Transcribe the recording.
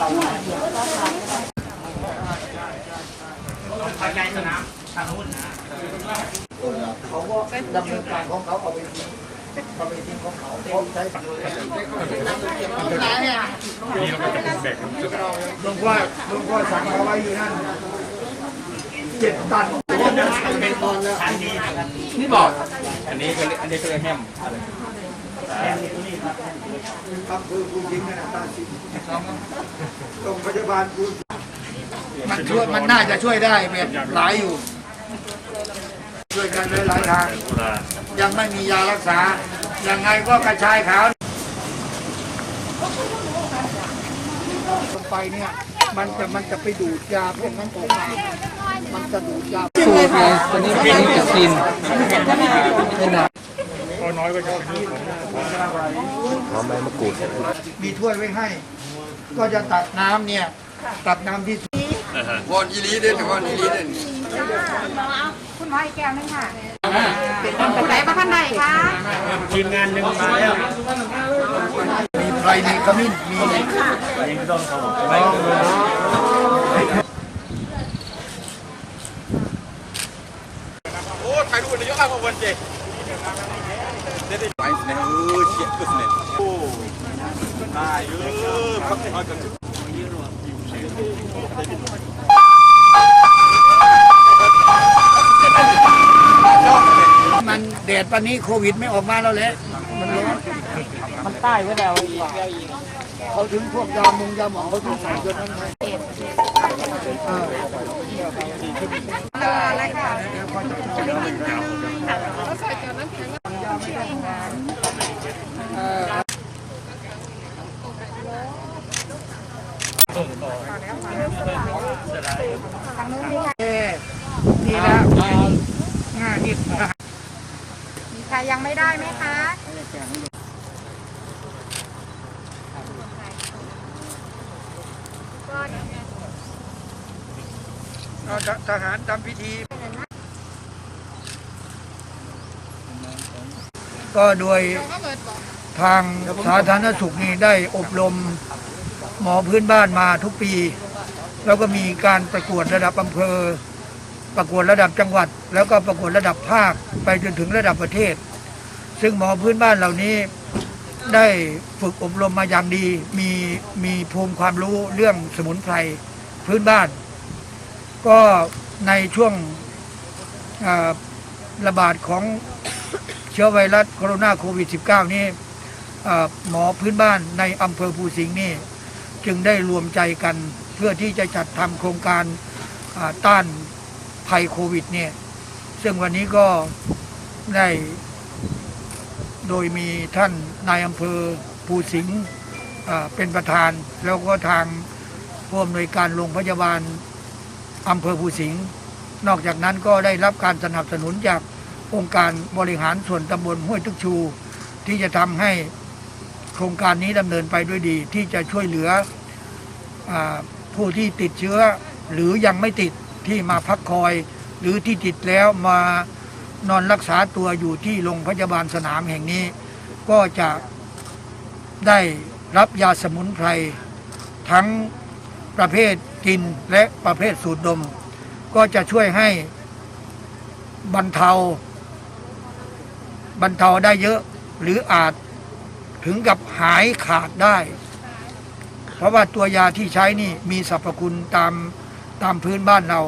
เขาก็ดำเนินการของเขาเอาไปทิ้งเอาไปทิ้งของเขาเขาใช้หลวงพ่อหลวงพ่อสั่งเอาไว้อยู่นั่นเจ็ดตันเป็นตอนแล้วนี่บอก อันนี้ก็อันนี้ก็เลยแฮมอะไรำเภอภูสิงห์นะตาสิงห์โรงพยาบาลภูสิงห์มันช่วยมันน่าจะช่วยได้แบบหลายอยู่ ช่วยกันหลายทาง ยังไม่มียารักษา ยังไงก็กระชายขาวลงไปเนี่ย มันจะมันจะไปดูดยาพวกนั้นออกมามันจะดูดยาสูตรไงตัวนี้ตัวนี้ จะกินไม่หนักมีถ้วยไว้ให้ ก็จะตักน้ำเนี่ย ตักน้ำที่วอนอีลีเด่นวอนอีลีเด่นคุณหมออีกแก้วนึงค่ะเป็นไหนมาข้างในคะทีมงานหนึ่งมาแล้วมีไพรมีขมิ้นมียังต้องเขาไว้โอ้ถ่ายรูปนายกอ้างมาวันเจ เด็ดไปเนี่ยเออเชี่ยกุศลโอ้ตายเออพักผ่อนกันมันแดดปานนี้โควิดไม่ออกมาแล้วแหละมันร้อนมั นใต้ไว้แล้วเขาถึงพวกยามุงยาหมองเขาถึงใส่จนนั้นไงเออเอ๊ะนี่นะง่ายนิดมีใครยังไม่ได้ไหมคะเอาทหารทำพิธี ก็โดยทางสาธารณสุขนี่ได้อบรมหมอพื้นบ้านมาทุกปี แล้วก็มีการประกวดระดับอำเภอ ประกวดระดับจังหวัด แล้วก็ประกวดระดับภาคไปจนถึงระดับประเทศ ซึ่งหมอพื้นบ้านเหล่านี้ได้ฝึกอบรมมาอย่างดี มีมีภูมิความรู้เรื่องสมุนไพรพื้นบ้าน ก็ในช่วงระบาดของ เชื้อไวรัสโคโรนาโควิด -19 นี้อ่หมอพื้นบ้านในอำเภอภูสิงห์นี่จึงได้รวมใจกันเพื่อที่จะจัดทำโครงการต้านภัยโควิดเนี่ยซึ่งวันนี้ก็ได้โดยมีท่านนายอำเภอภูสิงห์เป็นประธาน แล้วก็ทางผู้อำนวยการโรงพยาบาลอำเภอภูสิงห์นอกจากนั้นก็ได้รับการสนับสนุนจาก องค์การบริหารส่วนตำบลห้วยทุกชู ที่จะทำให้โครงการนี้ดำเนินไปด้วยดี ที่จะช่วยเหลืออผู้ที่ติดเชื้อ หรือยังไม่ติดที่มาพักคอย หรือที่ติดแล้วมานอนรักษาตัวอยู่ที่โรงพยาบาลสนามแห่งนี้ ก็จะได้รับยาสมุนไพรทั้งประเภทกินและประเภทสูดดม ก็จะช่วยให้บรรเทา บรรเทาได้เยอะ หรืออาจถึงกับหายขาดได้ เพราะว่าตัวยาที่ใช้นี่มีสรรพคุณตามตามพื้นบ้านเรา